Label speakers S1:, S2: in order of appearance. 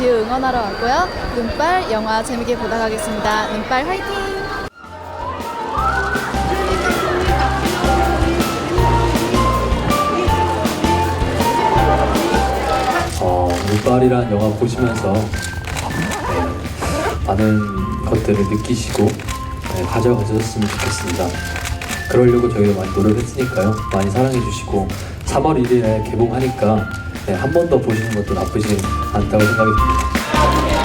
S1: 응원하러 왔고요. 눈빨 영화 재밌게 보다 가겠습니다. 눈빨 화이팅!
S2: 어, 눈발이란 영화 보시면서 네, 많은 것들을 느끼시고 네, 가져가셨으면 좋겠습니다. 그러려고 저희가 많이 노력했으니까요. 많이 사랑해 주시고 3월 1일에 개봉하니까 네, 한 번 더 보시는 것도 나쁘지 않다고 생각이 듭니다.